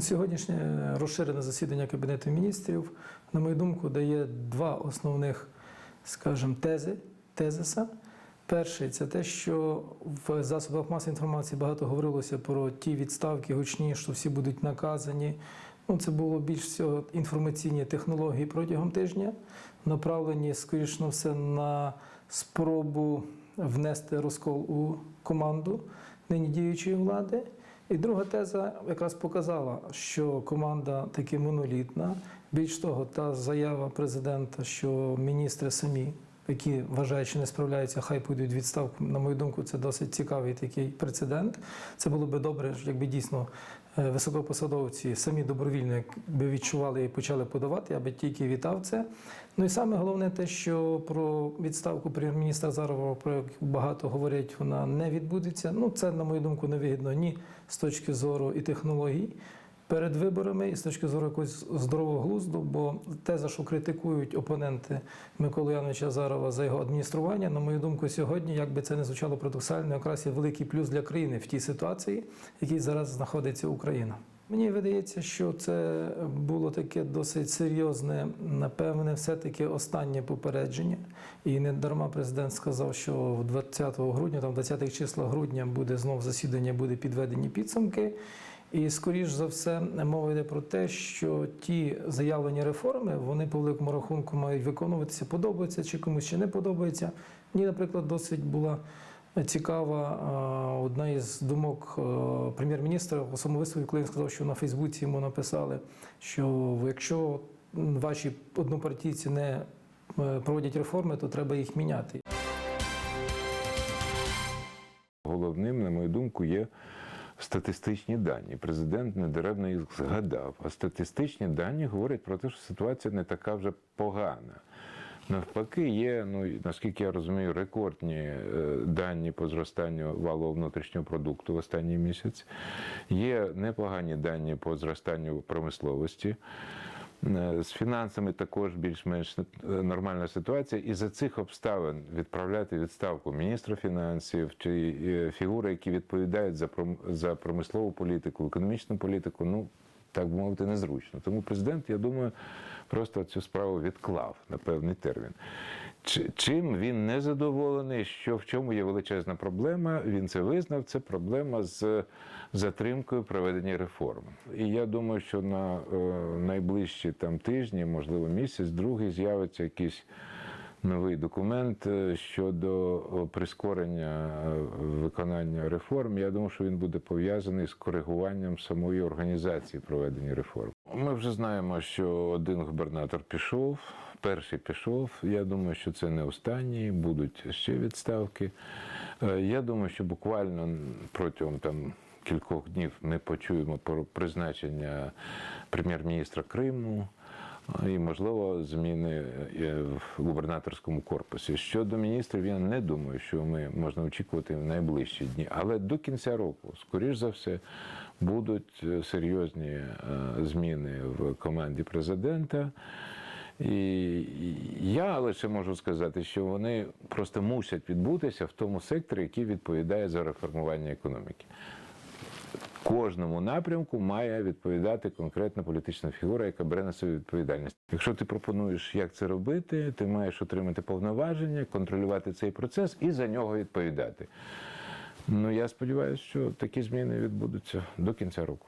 Сьогоднішнє розширене засідання Кабінету міністрів, на мою думку, дає два основних, скажімо, тези, тезиса. Перший це те, що в засобах масової інформації багато говорилося про ті відставки гучні, що всі будуть наказані. Ну, це було більш всього інформаційні технології протягом тижня, направлені, скоріш на все, на спробу внести розкол у команду нині діючої влади. І друга теза якраз показала, що команда таки монолітна. Більш того, та заява президента, що міністри самі, які вважають, що не справляються, хай підуть відставку. На мою думку, це досить цікавий такий прецедент. Це було би добре, якби дійсно е, високопосадовці самі добровільно якби відчували і почали подавати, я би тільки вітав це. Ну і саме головне те, що про відставку прем'єр-міністра Азарова, про яку багато говорять, вона не відбудеться. Ну це, на мою думку, невигідно ні з точки зору і технологій. Перед виборами і з точки зору якогось здорового глузду, бо теза, що критикують опоненти Миколи Яновича Азарова за його адміністрування, на мою думку, сьогодні, як би це не звучало парадоксально, якраз є великий плюс для країни в тій ситуації, в якій зараз знаходиться Україна. Мені видається, що це було таке досить серйозне, напевне, все-таки останнє попередження. І не дарма президент сказав, що 20 грудня, там 20 числа грудня буде знов засідання, буде підведені підсумки. І скоріш за все мова йде про те, що ті заявлені реформи вони по великому рахунку мають виконуватися, подобається чи комусь ще не подобається. Мені, наприклад, досить була цікава одна із думок прем'єр-міністра в своєму вислові, коли він сказав, що на Фейсбуці йому написали, що якщо ваші однопартійці не е, проводять реформи, то треба їх міняти. Головним, на мою думку, є статистичні дані. Президент недаремно їх згадав. А статистичні дані говорять про те, що ситуація не така вже погана. Навпаки, є, ну наскільки я розумію, рекордні е, дані по зростанню валового внутрішнього продукту в останній місяць. Є непогані дані по зростанню промисловості. Е, З фінансами також більш-менш е, нормальна ситуація. І за цих обставин відправляти відставку міністра фінансів чи е, фігури, які відповідають за за промислову політику, економічну політику, ну так би мовити, незручно. Тому президент, я думаю, просто цю справу відклав на певний термін. Чи- Чим він не задоволений, що в чому є величезна проблема, він це визнав. Це проблема з затримкою проведення реформ. І я думаю, що на е, найближчі там тижні, можливо, місяць, другий з'явиться якийсь новий документ е, щодо прискорення е, виконання реформ. Я думаю, що він буде пов'язаний з коригуванням самої організації проведення реформ. Ми вже знаємо, що один губернатор пішов, перший пішов. Я думаю, що це не останній, будуть ще відставки. Е, Я думаю, що буквально протягом там. Кількох днів ми почуємо про призначення прем'єр-міністра Криму і, можливо, зміни е, в губернаторському корпусі. Щодо міністрів, я не думаю, що ми можна очікувати в найближчі дні. Але до кінця року, скоріш за все, будуть е, серйозні е, зміни в команді президента. І я лише можу сказати, що вони просто мусять відбутися в тому секторі, який відповідає за реформування економіки. Кожному напрямку має відповідати конкретна політична фігура, яка бере на себе відповідальність. Якщо ти пропонуєш, як це робити, ти маєш отримати повноваження, контролювати цей процес і за нього відповідати. Ну я сподіваюся, що такі зміни відбудуться до кінця року.